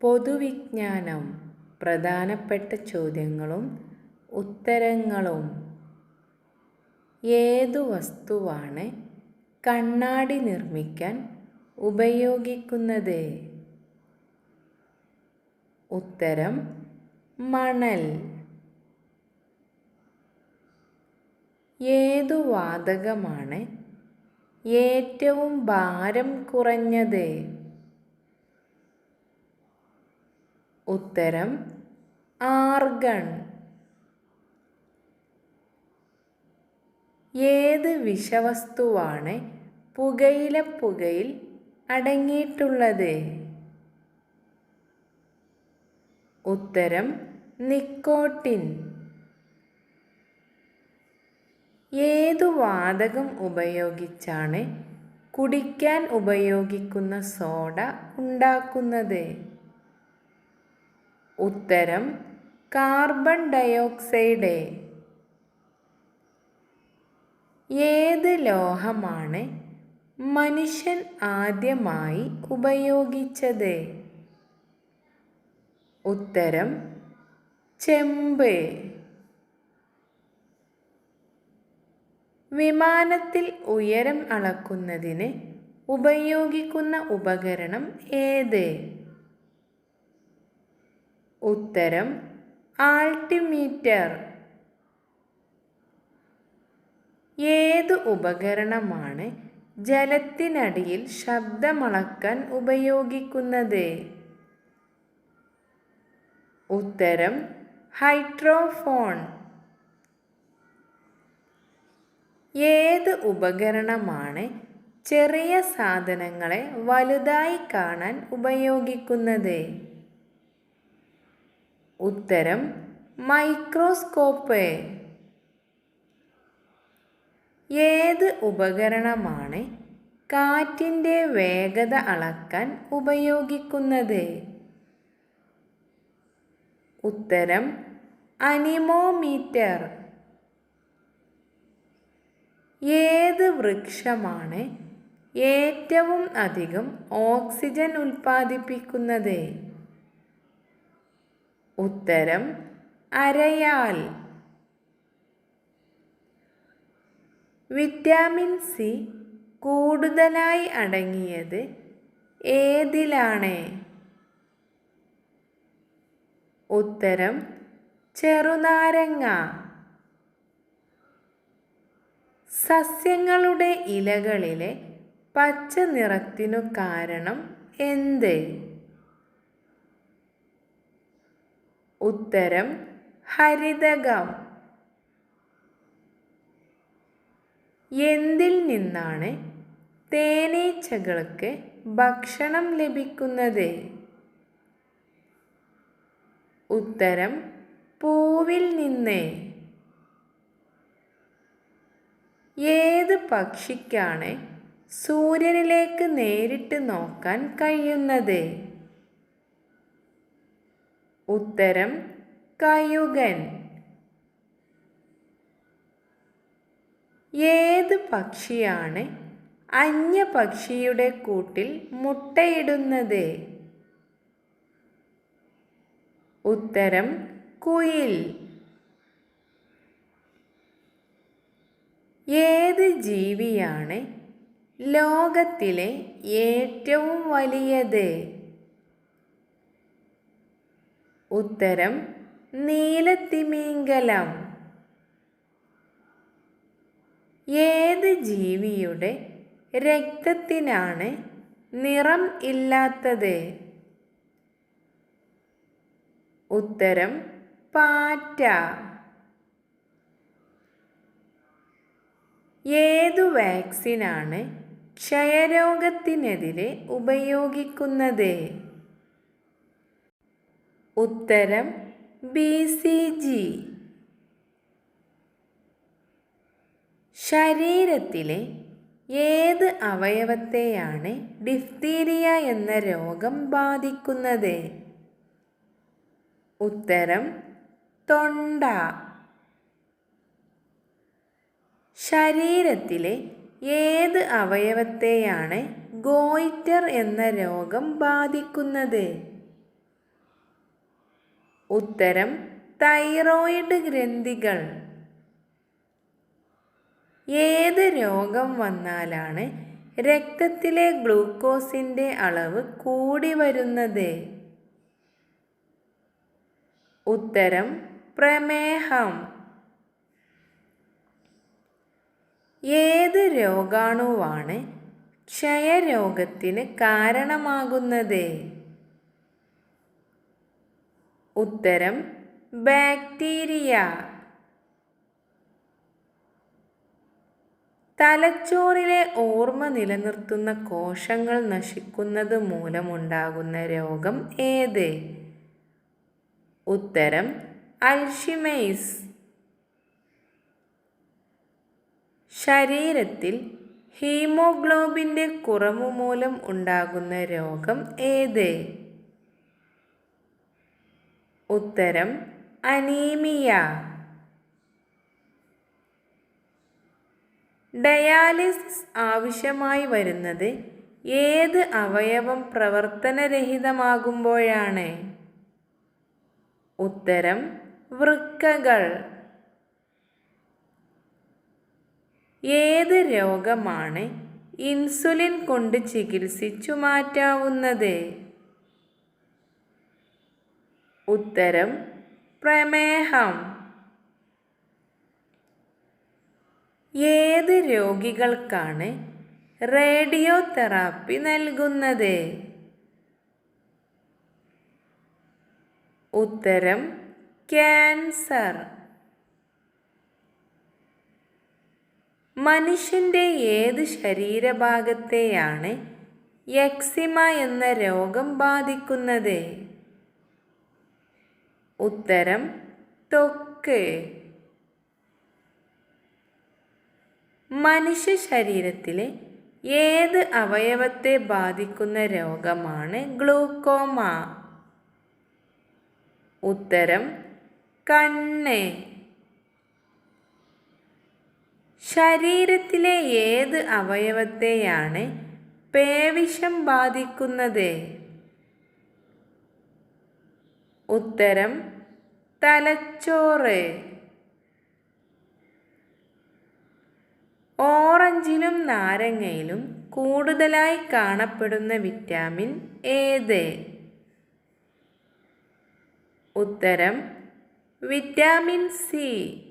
പൊതുവിജ്ഞാനം പ്രധാനപ്പെട്ട ചോദ്യങ്ങളും ഉത്തരങ്ങളും ഏതു വസ്തുവാണ് കണ്ണാടി നിർമ്മിക്കാൻ ഉപയോഗിക്കുന്നത്? ഉത്തരം മണൽ. ഏതു വാതകമാണ് ഏറ്റവും ഭാരം കുറഞ്ഞത്? ഉത്തരം ആർഗൺ. ഏത് വിഷവസ്തുവാണ് പുകയില പുകയിൽ അടങ്ങിയിട്ടുള്ളത്? ഉത്തരം നിക്കോട്ടിൻ. ഏതു വാതകം ഉപയോഗിച്ചാണ് കുടിക്കാൻ ഉപയോഗിക്കുന്ന സോഡ ഉണ്ടാക്കുന്നത്? ഉത്തരം കാർബൺ ഡയോക്സൈഡ് ഏത് ലോഹമാണ് മനുഷ്യൻ ആദ്യമായി ഉപയോഗിച്ചത്? ഉത്തരം ചെമ്പ്. വിമാനത്തിൽ ഉയരം അളക്കുന്നതിന് ഉപയോഗിക്കുന്ന ഉപകരണം ഏത്? ഉത്തരം ആൾട്ടിമീറ്റർ. ഏത് ഉപകരണമാണ് ജലത്തിനടിയിൽ ശബ്ദമളക്കാൻ ഉപയോഗിക്കുന്നത്? ഉത്തരം ഹൈഡ്രോഫോൺ. ഏത് ഉപകരണമാണ് ചെറിയ സാധനങ്ങളെ വലുതായി കാണാൻ ഉപയോഗിക്കുന്നത്? ഉത്തരം മൈക്രോസ്കോപ്പ്. ഏത് ഉപകരണമാണ് കാറ്റിന്റെ വേഗത അളക്കാൻ ഉപയോഗിക്കുന്നത്? ഉത്തരം അനിമോമീറ്റർ. ഏത് വൃക്ഷമാണ് ഏറ്റവും അധികം ഓക്സിജൻ ഉൽപ്പാദിപ്പിക്കുന്നത്? ഉത്തരം അരയാൽ. വിറ്റാമിൻ സി കൂടുതലായി അടങ്ങിയത് ഏതിലാണ്? ഉത്തരം ചെറുനാരങ്ങ. സസ്യങ്ങളുടെ ഇലകളിലെ പച്ച നിറത്തിനു കാരണം എന്ത്? ഉത്തരം ഹരിതകം എന്തിൽ നിന്നാണ് തേനീച്ചകൾക്ക് ഭക്ഷണം ലഭിക്കുന്നത്? ഉത്തരം പൂവിൽ നിന്ന്. ഏത് പക്ഷിക്കാണ് സൂര്യനിലേക്ക് നേരിട്ട് നോക്കാൻ കഴിയുന്നത്? ഉത്തരം കയുകൻ. ഏത് പക്ഷിയാണ് അന്യ പക്ഷിയുടെ കൂട്ടിൽ മുട്ടയിടുന്നത്? ഉത്തരം കുയിൽ. ഏത് ജീവിയാണ് ലോകത്തിലെ ഏറ്റവും വലിയത്? ഉത്തരം നീലത്തിമീങ്കലം ഏത് ജീവിയുടെ രക്തത്തിനാണ് നിറം ഇല്ലാത്തത്? ഉത്തരം പാറ്റ. ഏതു വാക്സിനാണ് ക്ഷയരോഗത്തിനെതിരെ ഉപയോഗിക്കുന്നത്? ഉത്തരം ബി സി ജി ശരീരത്തിലെ ഏത് അവയവത്തെയാണ് ഡിഫ്തീരിയ എന്ന രോഗം ബാധിക്കുന്നത്? ഉത്തരം തൊണ്ട. ശരീരത്തിലെ ഏത് അവയവത്തെയാണ് ഗോയിറ്റർ എന്ന രോഗം ബാധിക്കുന്നത്? ഉത്തരം തൈറോയിഡ് ഗ്രന്ഥികൾ. ഏത് രോഗം വന്നാലാണ് രക്തത്തിലെ ഗ്ലൂക്കോസിന്റെ അളവ് കൂടി വരുന്നത്? ഉത്തരം പ്രമേഹം. ഏത് രോഗാണുവാണ് ക്ഷയരോഗത്തിന് കാരണമാകുന്നത്? ഉത്തരം ബാക്ടീരിയ. തലച്ചോറിലെ ഓർമ്മ നിലനിർത്തുന്ന കോശങ്ങൾ നശിക്കുന്നത് മൂലമുണ്ടാകുന്ന രോഗം ഏത്? ഉത്തരം അൽഷിമൈസ് ശരീരത്തിൽ ഹീമോഗ്ലോബിന്റെ കുറവ് മൂലം ഉണ്ടാകുന്ന രോഗം ഏത്? ഉത്തരം അനീമിയ. ഡയാലിസിസ് ആവശ്യമായി വരുന്നത് ഏത് അവയവം പ്രവർത്തനരഹിതമാകുമ്പോഴാണ്? ഉത്തരം വൃക്കകൾ. ഏത് രോഗമാണ് ഇൻസുലിൻ കൊണ്ട് ചികിത്സിച്ചു മാറ്റാവുന്നത്? ഉത്തരം പ്രമേഹം. ഏത് രോഗികൾക്കാണ് റേഡിയോ തെറാപ്പി നൽകുന്നത്? ഉത്തരം ക്യാൻസർ. മനുഷ്യന്റെ ഏത് ശരീരഭാഗത്തെയാണ് എക്സിമ എന്ന രോഗം ബാധിക്കുന്നത്? ഉത്തരം തൊക്ക്. മനുഷ്യ ശരീരത്തിലെ ഏത് അവയവത്തെ ബാധിക്കുന്ന രോഗമാണ് ഗ്ലൂക്കോമ? ഉത്തരം കണ്ണ്. ശരീരത്തിലെ ഏത് അവയവത്തെയാണ് പേവിഷം ബാധിക്കുന്നത്? ഉത്തരം തലച്ചോറ്. ഓറഞ്ചിലും നാരങ്ങയിലും കൂടുതലായി കാണപ്പെടുന്ന വിറ്റാമിൻ ഏത്? ഉത്തരം വിറ്റാമിൻ സി.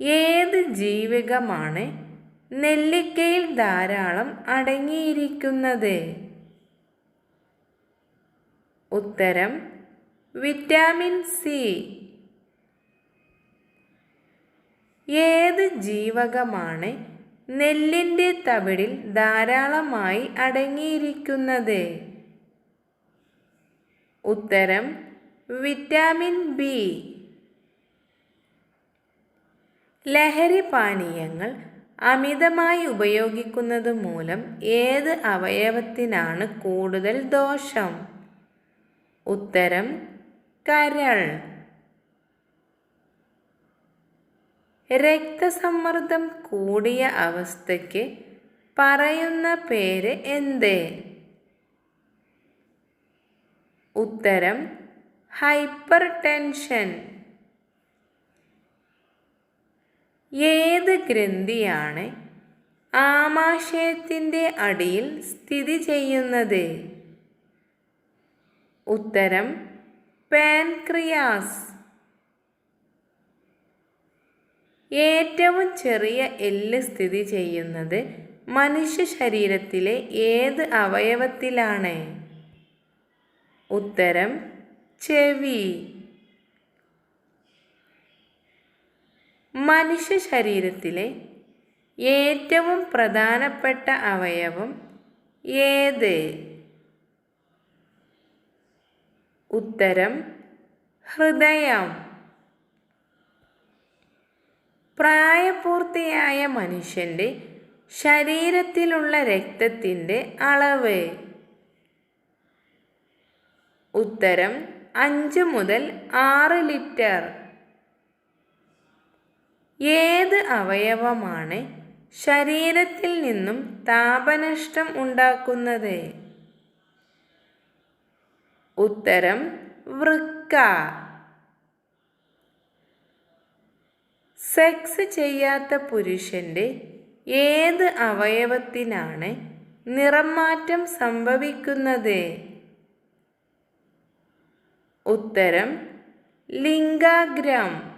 ഏത് ജീവകമാണ് നെല്ലിക്കയിൽ ധാരാളം അടങ്ങിയിരിക്കുന്നത്? ഉത്തരം വിറ്റാമിൻ സി. ഏത് ജീവകമാണ് നെല്ലിന്റെ തവിടിൽ ധാരാളമായി അടങ്ങിയിരിക്കുന്നത്? ഉത്തരം വിറ്റാമിൻ ബി. ലഹരി പാനീയങ്ങൾ അമിതമായി ഉപയോഗിക്കുന്നത് മൂലം ഏത് അവയവത്തിനാണ് കൂടുതൽ ദോഷം? ഉത്തരം കരൾ. രക്തസമ്മർദ്ദം കൂടിയ അവസ്ഥയ്ക്ക് പറയുന്ന പേര് എന്ത്? ഉത്തരം ഹൈപ്പർ ടെൻഷൻ ഏത് ഗ്രന്ഥിയാണ് ആമാശയത്തിന്റെ അടിയിൽ സ്ഥിതി ചെയ്യുന്നത്? ഉത്തരം പാൻക്രിയാസ്. ഏറ്റവും ചെറിയ എല്ല് സ്ഥിതി ചെയ്യുന്നത് മനുഷ്യ ശരീരത്തിലെ ഏത് അവയവത്തിലാണ്? ഉത്തരം ചെവി. മനുഷ്യ ശരീരത്തിലെ ഏറ്റവും പ്രധാനപ്പെട്ട അവയവം ഏത്? ഉത്തരം ഹൃദയം. പ്രായപൂർത്തിയായ മനുഷ്യന്റെ ശരീരത്തിലുള്ള രക്തത്തിന്റെ അളവ്. ഉത്തരം അഞ്ച് മുതൽ ആറ് ലിറ്റർ. ഏത് അവയവമാണ് ശരീരത്തിൽ നിന്നും താപനഷ്ടം ഉണ്ടാക്കുന്നത്? ഉത്തരം വൃക്ക. സെക്സ് ചെയ്യാത്ത പുരുഷന്റെ ഏത് അവയവത്തിനാണ് നിറംമാറ്റം സംഭവിക്കുന്നത്? ഉത്തരം ലിംഗാഗ്രം.